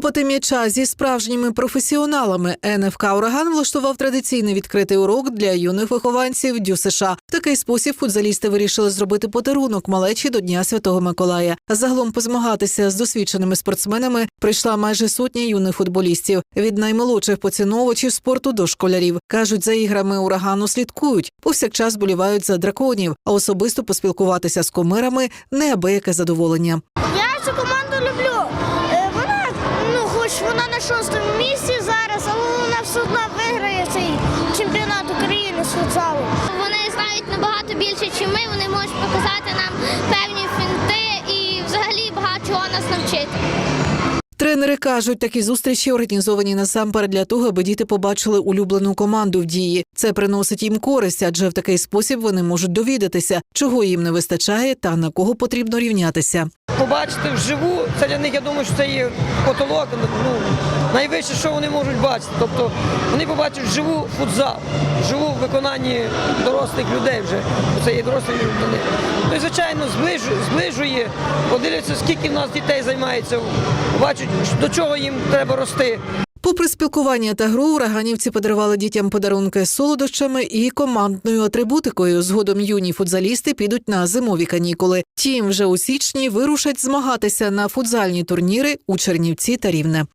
Тупати м'яча зі справжніми професіоналами НФК Ураган влаштував традиційний відкритий урок для юних вихованців Дю США. В такий спосіб футзалісти вирішили зробити подарунок малечі до Дня Святого Миколая. Загалом позмагатися з досвідченими спортсменами прийшла майже сотня юних футболістів від наймолодших поціновувачів спорту до школярів. кажуть, за іграми урагану слідкують, повсякчас болівають за драконів, а особисто поспілкуватися з кумирами неабияке задоволення. Я шостому місці зараз, але вона все одно виграє цей чемпіонат України з футзалу. Вони знають набагато більше, ніж ми. Вони можуть показати нам певні фінти і взагалі багато чого нас навчити. Тренери кажуть, такі зустрічі організовані насамперед для того, аби діти побачили улюблену команду в дії. Це приносить їм користь, адже в такий спосіб вони можуть довідатися, чого їм не вистачає та на кого потрібно рівнятися. побачити вживу, це для них, я думаю, що це є потолок, ну, найвище, що вони можуть бачити. Тобто вони побачать вживу футзал, вживу в виконанні дорослих людей вже. Це є дорослі люди. Ну і звичайно, зближує, зближує, подивляться, скільки в нас дітей займається, бачать, до чого їм треба рости. Попри спілкування та гру, ураганівці подарували дітям подарунки солодощами і командною атрибутикою. Згодом юні футзалісти підуть на зимові канікули. Тім вже у січні вирушать змагатися на футзальні турніри у Чернівці та Рівне.